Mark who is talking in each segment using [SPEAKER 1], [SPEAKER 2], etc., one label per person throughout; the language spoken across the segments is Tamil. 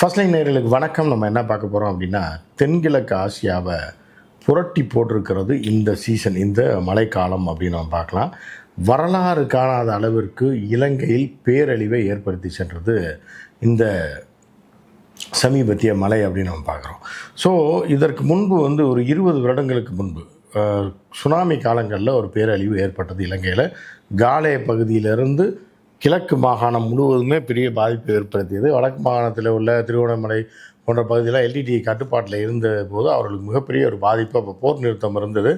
[SPEAKER 1] ஃபர்ஸ்ட் லைன் நேர்களுக்கு வணக்கம். நம்ம என்ன பார்க்க போகிறோம் அப்படின்னா தென்கிழக்கு ஆசியாவை புரட்டி போட்டிருக்கிறது இந்த சீசன் இந்த மழைக்காலம் அப்படின்னு நம்ம பார்க்கலாம். வரலாறு காணாத அளவிற்கு இலங்கையில் பேரழிவை ஏற்படுத்தி சென்றது இந்த சமீபத்திய மழை அப்படின்னு நம்ம பார்க்குறோம். ஸோ இதற்கு முன்பு வந்து ஒரு இருபது வருடங்களுக்கு முன்பு சுனாமி காலங்களில் ஒரு பேரழிவு ஏற்பட்டது இலங்கையில். காலே பகுதியிலிருந்து கிழக்கு மாகாணம் முழுவதுமே பெரிய பாதிப்பு ஏற்படுத்தியது. வடக்கு மாகாணத்தில் உள்ள திருவண்ணாமலை போன்ற பகுதியில் எல்டிடி கட்டுப்பாட்டில் இருந்த போது அவர்களுக்கு மிகப்பெரிய ஒரு பாதிப்பு அப்போ போர் நிறுத்தம் இருந்தது.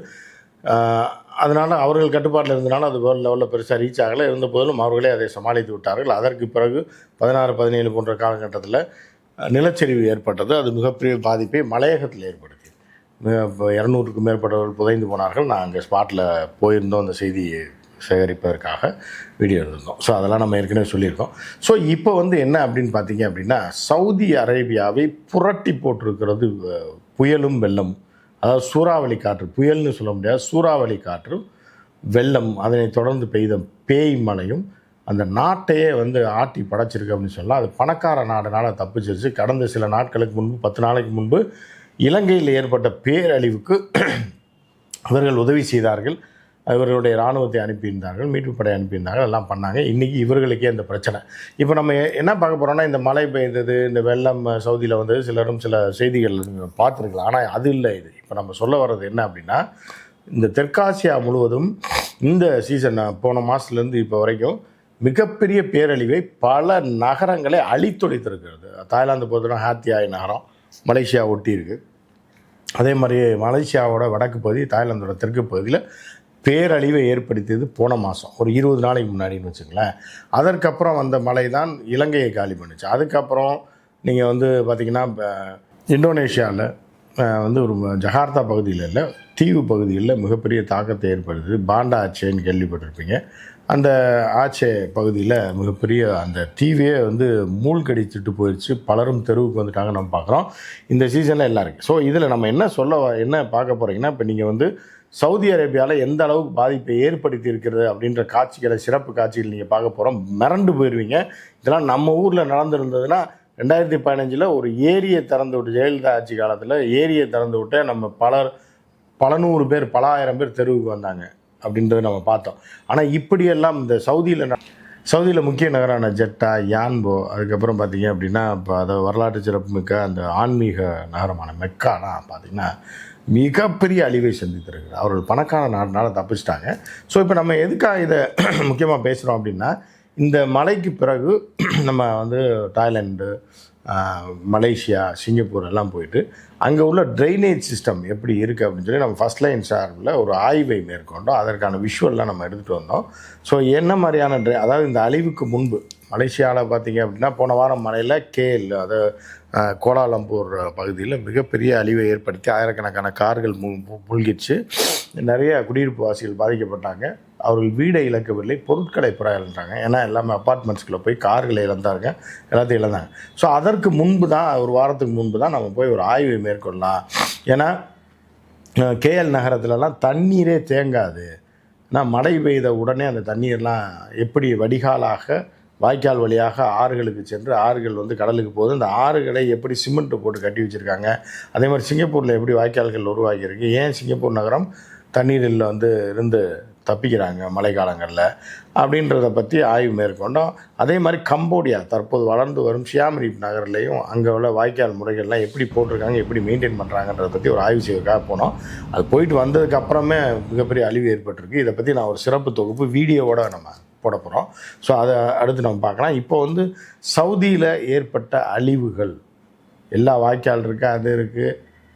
[SPEAKER 1] அதனால் அவர்கள் கட்டுப்பாட்டில் இருந்தனால அது வேர்ல்டு லெவலில் பெருசாக ரீச் ஆகலை. இருந்த போதிலும் அவர்களே அதை சமாளித்து விட்டார்கள். அதற்கு பிறகு பதினாறு பதினேழு போன்ற காலகட்டத்தில் நிலச்சரிவு ஏற்பட்டது. அது மிகப்பெரிய பாதிப்பை மலையகத்தில் ஏற்படுத்தி இப்போ இரநூறுக்கும் மேற்பட்டவர்கள் புதைந்து போனார்கள். நான் அங்கே ஸ்பாட்டில் போயிருந்தோம் அந்த செய்தியை சேகரிப்பதற்காக வீடியோ எடுத்திருந்தோம். ஸோ அதெல்லாம் நம்ம ஏற்கனவே சொல்லியிருக்கோம். ஸோ இப்போ வந்து என்ன அப்படின்னு பார்த்தீங்க அப்படின்னா சவுதி அரேபியாவை புரட்டி போட்டிருக்கிறது புயலும் வெள்ளம் அதாவது சூறாவளி காற்று புயல்னு சொல்ல முடியாது சூறாவளி காற்று வெள்ளம் அதனை தொடர்ந்து பெய்த பேய் மழையும் அந்த நாட்டையே வந்து ஆட்டி படைச்சிருக்கு அப்படின்னு சொல்லலாம். அது பணக்கார நாடுனால தப்பிச்சிருச்சு. கடந்த சில நாட்களுக்கு முன்பு பத்து நாளைக்கு முன்பு இலங்கையில் ஏற்பட்ட பேரழிவுக்கு அவர்கள் உதவி செய்தார்கள். இவர்களுடைய இராணுவத்தை அனுப்பியிருந்தார்கள் மீட்பு படை அனுப்பியிருந்தார்கள் எல்லாம் பண்ணாங்க. இன்றைக்கி இவர்களுக்கே அந்த பிரச்சனை. இப்போ நம்ம என்ன பார்க்க போகிறோம்னா இந்த மழை பெய்தது இந்த வெள்ளம் சவுதியில் வந்தது சிலரும் சில செய்திகள் பார்த்துருக்கலாம். ஆனால் அது இல்லை இது. இப்போ நம்ம சொல்ல வர்றது என்ன அப்படின்னா இந்த தெற்காசியா முழுவதும் இந்த சீசன் போன மாதத்துலேருந்து இப்போ வரைக்கும் மிகப்பெரிய பேரழிவை பல நகரங்களை அழித்தொழித்திருக்கிறது. தாய்லாந்து பொறுத்தவரை ஹாத்தியாய் நகரம் மலேசியா ஒட்டி இருக்கு அதே மாதிரி மலேசியாவோட வடக்கு பகுதி தாய்லாந்தோட தெற்கு பகுதியில் பேரழிவை ஏற்படுத்தியது போன மாதம் ஒரு இருபது நாளைக்கு முன்னாடின்னு வச்சுங்களேன் அதற்கப்புறம் வந்த மழை தான் இலங்கையை காலி பண்ணுச்சு. அதுக்கப்புறம் நீங்கள் வந்து பார்த்திங்கன்னா இந்தோனேஷியாவில் வந்து ஒரு ஜகார்த்தா பகுதியில் இல்லை தீவு பகுதிகளில் மிகப்பெரிய தாக்கத்தை ஏற்படுத்துது பாண்டா ஆச்சேன்னு கேள்விப்பட்டிருப்பீங்க. அந்த ஆச்சே பகுதியில் மிகப்பெரிய அந்த தீவையே வந்து மூழ்கடிச்சிட்டு போயிடுச்சு பலரும் தெருவுக்கு வந்துட்டாங்க நம்ம பார்க்குறோம் இந்த சீசனில் எல்லாம் இருக்குது ஸோ இதில் நம்ம என்ன சொல்ல வ- என்ன பார்க்க போகிறீங்கன்னா இப்போ நீங்கள் வந்து சவுதி அரேபியாவில் எந்த அளவுக்கு பாதிப்பை ஏற்படுத்தி இருக்கிறது அப்படின்ற காட்சிகளை சிறப்பு காட்சிகள் நீங்கள் பார்க்க போகிறோம் மிரண்டு போயிடுவீங்க இதெல்லாம் நம்ம ஊரில் நடந்துருந்ததுன்னா ரெண்டாயிரத்தி பதினஞ்சில் ஒரு ஏரியை திறந்து விட்டு ஜெயலலிதா ஆட்சி காலத்தில் ஏரியை திறந்து விட்டு நம்ம பலர் பல நூறு பேர் பல ஆயிரம் பேர் தெருவுக்கு வந்தாங்க அப்படின்றத நம்ம பார்த்தோம். ஆனால் இப்படியெல்லாம் இந்த சவுதியில் சவுதியில் முக்கிய நகரான ஜெட்டா யான்போ அதுக்கப்புறம் பார்த்தீங்க அப்படின்னா இப்போ அதை வரலாற்று சிறப்புமிக்க அந்த ஆன்மீக நகரமான மெக்காலாம் பார்த்தீங்கன்னா மிகப்பெரிய அழிவை சந்தித்திருக்கிறது அவர்கள் பணக்கார நாடுனால தப்பிச்சிட்டாங்க. ஸோ இப்போ நம்ம எதுக்காக இதை முக்கியமாக பேசுகிறோம் அப்படின்னா இந்த மலைக்கு பிறகு நம்ம வந்து தாய்லாண்டு மலேசியா சிங்கப்பூர் எல்லாம் போயிட்டு அங்கே உள்ள ட்ரைனேஜ் சிஸ்டம் எப்படி இருக்குது அப்படின்னு சொல்லி நம்ம ஃபஸ்ட் லைன் சார்பில் ஒரு ஆய்வை மேற்கொண்டோம். அதற்கான விஷுவல்லாம் நம்ம எடுத்துகிட்டு வந்தோம். ஸோ என்ன மாதிரியான ட்ரை அதாவது இந்த அழிவுக்கு முன்பு மலேசியாவில் பார்த்தீங்க அப்படின்னா போன வாரம் மழையில் கேல் அது கோலாலம்பூர் பகுதியில் மிகப்பெரிய அழிவை ஏற்படுத்தி ஆயிரக்கணக்கான கார்கள் மு நிறைய குடியிருப்பு வாசிகள் பாதிக்கப்பட்டாங்க. அவர்கள் வீடை இழக்கவில்லை பொருட்களை புற இழந்தாங்க ஏன்னா எல்லாமே அப்பார்ட்மெண்ட்ஸ்குள்ளே போய் கார்களை இழந்தாங்க எல்லாத்தையும் இழந்தாங்க. ஸோ அதற்கு முன்பு தான் ஒரு வாரத்துக்கு முன்பு தான் நம்ம போய் ஒரு ஆய்வை மேற்கொள்ளலாம். ஏன்னா கேஎல் நகரத்துலலாம் தண்ணீரே தேங்காது. நான் மழை பெய்த உடனே அந்த தண்ணீர்லாம் எப்படி வடிகாலாக வாய்க்கால் வழியாக ஆறுகளுக்கு சென்று ஆறுகள் வந்து கடலுக்கு போகுது. அந்த ஆறுகளை எப்படி சிமெண்ட் போட்டு கட்டி வச்சுருக்காங்க? அதே மாதிரி சிங்கப்பூரில் எப்படி வாய்க்கால்கள் உருவாகியிருக்கு? ஏன் சிங்கப்பூர் நகரம் தண்ணீரில் வந்து இருந்து தப்பிக்கிறாங்க மழை காலங்களில்? அப்படின்றத பற்றி ஆய்வு மேற்கொண்டோம். அதே மாதிரி கம்போடியா தற்போது வளர்ந்து வரும் ஷியாமரிப் நகர்லேயும் அங்கே உள்ள வாய்க்கால் முறைகள்லாம் எப்படி போட்டிருக்காங்க எப்படி மெயின்டைன் பண்ணுறாங்கன்றத பற்றி ஒரு ஆய்வு செய்வதற்காக போனோம். அது போயிட்டு வந்ததுக்கப்புறமே மிகப்பெரிய அழிவு ஏற்பட்டிருக்கு. இதை பற்றி நான் ஒரு சிறப்பு தொகுப்பு வீடியோவோட நம்ம போட போகிறோம் ஸோ அதை அடுத்து நம்ம பார்க்கலாம். இப்போ வந்து சவுதியில் ஏற்பட்ட அழிவுகள். எல்லா வாய்க்கால் இருக்குது அது இருக்குது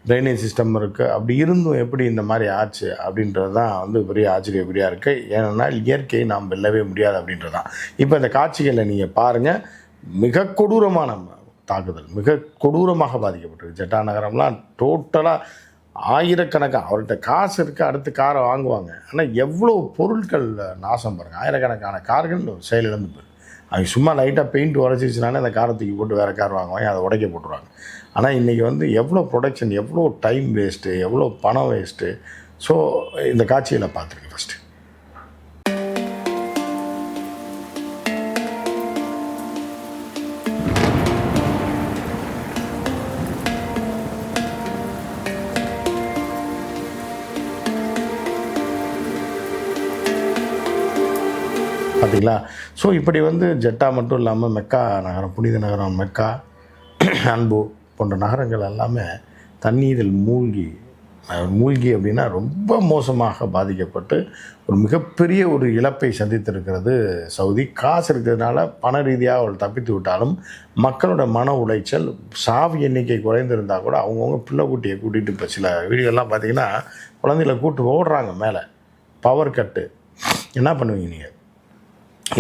[SPEAKER 1] ட்ரைனேஜ் சிஸ்டம் இருக்குது அப்படி இருந்தும் எப்படி இந்த மாதிரி ஆச்சு அப்படின்றது தான் வந்து பெரிய ஆச்சரியப்படியாக இருக்குது ஏன்னா இயற்கையை நாம் வெல்லவே முடியாது அப்படின்றது தான் இப்போ இந்த காட்சிகளை நீங்கள் பாருங்கள் மிக கொடூரமான தாக்குதல் மிக கொடூரமாக பாதிக்கப்பட்டிருக்கு. ஜெட்டா நகரம்லாம் டோட்டலாக ஆயிரக்கணக்காக அவர்கிட்ட காசு இருக்குது அடுத்து காரை வாங்குவாங்க. ஆனால் எவ்வளோ பொருட்கள் நாசம் பாருங்கள் ஆயிரக்கணக்கான கார்கள் செயலிழந்து போயிடும் அவங்க சும்மா லைட்டாக பெயிண்ட் உரைச்சிச்சுனாலே அந்த காரை தூக்கி போட்டு வேறு கார் வாங்குவாங்க அதை உடைக்க போட்டுருவாங்க. ஆனால் இன்றைக்கி வந்து எவ்வளோ ப்ரொடக்ஷன் எவ்வளோ டைம் வேஸ்ட்டு எவ்வளோ பணம் வேஸ்ட்டு ஸோ இந்த காட்சியில் பார்த்துருக்கேன் ஃபஸ்ட்டு பார்த்தீங்களா ஸோ இப்படி வந்து ஜெட்டா மட்டும் இல்லாமல் மெக்கா நகரம் புனித நகரம் மெக்கா அன்பு போன்ற நகரங்கள் எல்லாமே தண்ணீரில் மூழ்கி மூழ்கி அப்படின்னா ரொம்ப மோசமாக பாதிக்கப்பட்டு ஒரு மிகப்பெரிய ஒரு இழப்பை சந்தித்திருக்கிறது சவுதி. காசு இருக்கிறதுனால பண ரீதியாக அவள் தப்பித்து விட்டாலும் மக்களோட மன உளைச்சல் சாவி எண்ணிக்கை குறைந்திருந்தால் கூட அவங்கவுங்க பிள்ளை கூட்டியை கூட்டிகிட்டு இப்போ சில வீடியோலாம் பார்த்தீங்கன்னா குழந்தைகளை கூட்டு ஓடுறாங்க மேலே. பவர் கட்டு என்ன பண்ணுவீங்க நீங்கள்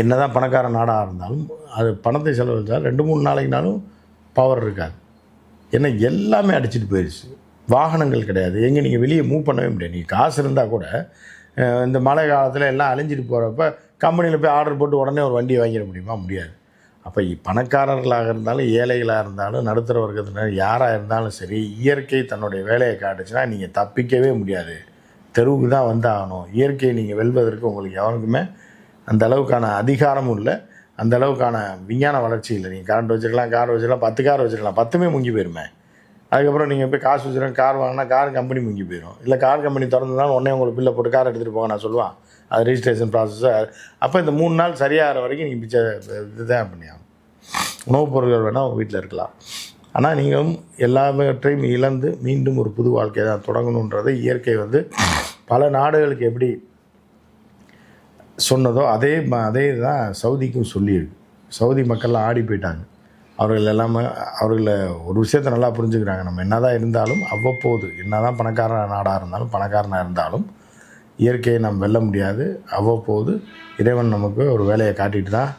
[SPEAKER 1] என்னதான் பணக்கார நாடாக இருந்தாலும் அது பணத்தை செலவழிச்சால் ரெண்டு மூணு நாளைக்குனாலும் பவர் இருக்காது. ஏன்னா எல்லாமே அடிச்சிட்டு போயிடுச்சு வாகனங்கள் கிடையாது. எங்கே நீங்கள் வெளியே மூவ் பண்ணவே முடியாது. நீங்கள் காசு இருந்தால் கூட இந்த மழை காலத்தில் எல்லாம் அழிஞ்சிட்டு போகிறப்ப கம்பெனியில் போய் ஆர்டர் போட்டு உடனே ஒரு வண்டியை வாங்கிட முடியுமா? முடியாது. அப்போ பணக்காரர்களாக இருந்தாலும் ஏழைகளாக இருந்தாலும் நடுத்தர வர்க்கத்தினர் யாராக இருந்தாலும் சரி இயற்கை தன்னுடைய வேலையை காட்டுச்சுன்னா நீங்கள் தப்பிக்கவே முடியாது. தெருவுக்கு தான் வந்தாகணும். இயற்கையை நீங்கள் வெல்வதற்கு உங்களுக்கு எவனுக்குமே அந்த அளவுக்கான அதிகாரமும் இல்லை. அந்த அளவுக்கான விஞ்ஞான வளர்ச்சி இல்லை. நீங்கள் கரண்ட் வச்சுருக்கலாம் கார் வச்சுருக்கலாம் பத்து கார் வச்சுருக்கலாம் பத்துமே முங்கி போயிருமே. அதுக்கப்புறம் நீங்கள் போய் காசு வச்சுருக்கோம் கார் வாங்கினா கார் கம்பெனி முங்கி போயிடும் இல்லை கார் கம்பெனி திறந்துதான் உடனே உங்களுக்கு பில்லை போட்டு கார் எடுத்துகிட்டு போங்க நான் சொல்லுவான். அது ரிஜிஸ்ட்ரேஷன் ப்ராசஸ் அப்போ இந்த மூணு நாள் சரியாகிற வரைக்கும் நீங்கள் பிச்சை இதுதான் பண்ணியாகும் உணவுப் பொருட்கள் வேணால் உங்கள் வீட்டில் இருக்கலாம். ஆனால் நீங்கள் எல்லாவற்றையும் இழந்து மீண்டும் ஒரு புது வாழ்க்கையை தான் தொடங்கணுன்றதை இயற்கை வந்து பல நாடுகளுக்கு எப்படி சொன்னதோ அதே ம- அதே தான் சவுதிக்கும் சொல்லியிருக்கு. சவுதி மக்கள்லாம் ஆடி போயிட்டாங்க. அவர்கள் எல்லாமே அவர்களை ஒரு விஷயத்தை நல்லா புரிஞ்சுக்கிறாங்க. நம்ம என்னதான் இருந்தாலும் அவ்வப்போது என்னதான் பணக்கார நாடாக இருந்தாலும் பணக்காரனாக இருந்தாலும் இயற்கையை நம்ம வெல்ல முடியாது. அவ்வப்போது இறைவன் நமக்கு ஒரு வேலையை காட்டிட்டு தான்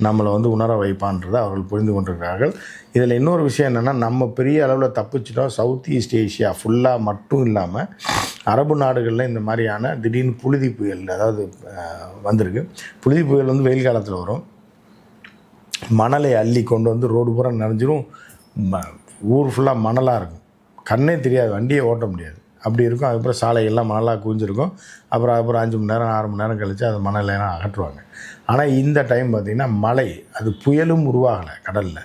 [SPEAKER 1] நம்மளை வந்து உணர வைப்பான்றதை அவர்கள் புரிந்து கொண்டிருக்கிறார்கள். இதில் இன்னொரு விஷயம் என்னென்னா நம்ம பெரிய அளவில் தப்பிச்சிட்டோம். சவுத் ஈஸ்ட் ஏஷியா ஃபுல்லாக மட்டும் இல்லாமல் அரபு நாடுகளில் இந்த மாதிரியான திடீர்னு புழுதி புயல் அதாவது வந்திருக்கு. புழுதி புயல் வந்து வெயில் காலத்தில் வரும். மணலை அள்ளி கொண்டு வந்து ரோடு பூரா நிறைஞ்சிரும் ம- ஊர் ஃபுல்லாக மணலாக இருக்கும். கண்ணே தெரியாது வண்டியை ஓட்ட முடியாது. அப்படி இருக்கும். அதுக்கப்புறம் சாலைகள்லாம் மணலாக குவிஞ்சிருக்கும். அப்புறம் அப்புறம் அஞ்சு மணி நேரம் ஆறு மணி நேரம் கழித்து அது மணலாம் அகற்றுவாங்க. ஆனால் இந்த டைம் பார்த்திங்கன்னா மழை அது புயலும் உருவாகலை கடலில்.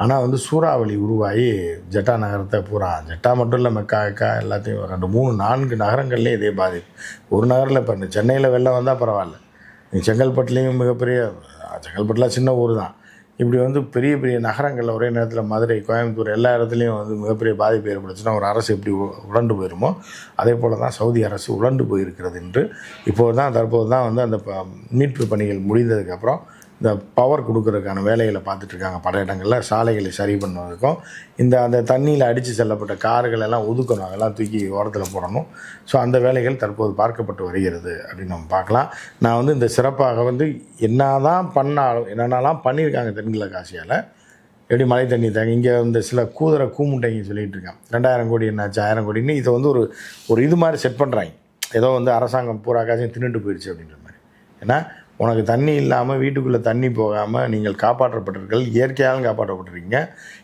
[SPEAKER 1] ஆனால் வந்து சூறாவளி உருவாகி ஜெட்டா நகரத்தை பூரா ஜெட்டா மட்டும் இல்லை மெக்கா எக்கா எல்லாத்தையும் ரெண்டு மூணு நான்கு நகரங்கள்லேயும் இதே பாதிப்பு. ஒரு நகரில் இப்போ சென்னையில் வெள்ளம் வந்தால் பரவாயில்ல. நீங்கள் செங்கல்பட்டுலேயும் மிகப்பெரிய செங்கல்பட்டுலாம் சின்ன ஊர் தான். இப்படி வந்து பெரிய பெரிய நகரங்களில் ஒரே நேரத்தில் மதுரை கோயம்புத்தூர் எல்லா இடத்துலையும் வந்து மிகப்பெரிய பாதிப்பு ஏற்படுச்சுன்னா ஒரு அரசு எப்படி உழண்டு போயிருமோ அதே போல் தான் சவுதி அரசு உழண்டு போயிருக்கிறது என்று இப்போது தான் தற்போது தான் வந்து அந்த ப- மீட்பு பணிகள் முடிந்ததுக்கப்புறம் இந்த பவர் கொடுக்கறதுக்கான வேலைகளை பார்த்துட்டு இருக்காங்க பல இடங்களில். சாலைகளை சரி பண்ணுவதற்கும் இந்த அந்த தண்ணியில் அடித்து செல்லப்பட்ட கார்கள் எல்லாம் ஒதுக்கணும். அதெல்லாம் தூக்கி ஓரத்தில் போடணும். ஸோ அந்த வேலைகள் தற்போது பார்க்கப்பட்டு வருகிறது அப்படின்னு நம்ம பார்க்கலாம். நான் வந்து இந்த சிறப்பாக வந்து என்ன தான் பண்ணாலும் என்னென்னலாம் பண்ணியிருக்காங்க தென்கிழக்கு ஆசியாவில் எப்படி மழை தண்ணி தாங்க இங்கே இந்த சில கூதரை கூமுட்டைங்க சொல்லிகிட்டு இருக்கான் ரெண்டாயிரம் கோடி என்னாச்சு ஆயிரம் கோடின்னு இதை வந்து ஒரு ஒரு இது மாதிரி செட் பண்ணுறாங்க ஏதோ வந்து அரசாங்கம் பூரா காசையும் தின்னுட்டு போயிடுச்சு அப்படின்ற மாதிரி. ஏன்னா உனக்கு தண்ணி இல்லாமல் வீட்டுக்குள்ளே தண்ணி போகாமல் நீங்கள் காப்பாற்றப்பட்டிருக்கீர்கள் இயற்கையாலும் காப்பாற்றப்பட்டிருக்கீங்க.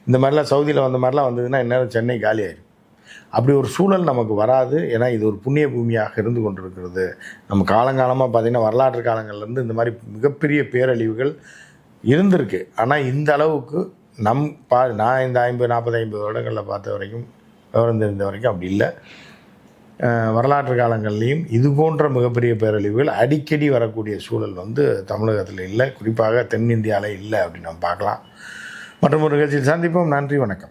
[SPEAKER 1] இந்த மாதிரிலாம் சவுதியில் வந்த மாதிரிலாம் வந்ததுன்னா இந்நேரம் சென்னை காலி அப்படி ஒரு சூழல் நமக்கு வராது. ஏன்னா இது ஒரு புண்ணிய பூமியாக இருந்து கொண்டிருக்கிறது. நம்ம காலங்காலமாக பார்த்திங்கன்னா வரலாற்று காலங்கள்லேருந்து இந்த மாதிரி மிகப்பெரிய பேரழிவுகள் இருந்திருக்கு. ஆனால் இந்த அளவுக்கு நம் பா நான் இந்த ஐம்பது நாற்பது ஐம்பது வருடங்களில் பார்த்த வரைக்கும் விவரம் தெரிந்த வரைக்கும் அப்படி இல்லை. வரலாற்று காலங்கள்லேயும் இது போன்ற மிகப்பெரிய பேரழிவுகள் அடிக்கடி வரக்கூடிய சூழல் வந்து தமிழகத்தில் இல்லை. குறிப்பாக தென்னிந்தியாவில் இல்லை அப்படின்னு நம்ம பார்க்கலாம். மற்றும் ஒரு நிகழ்ச்சியில் சந்திப்போம். நன்றி வணக்கம்.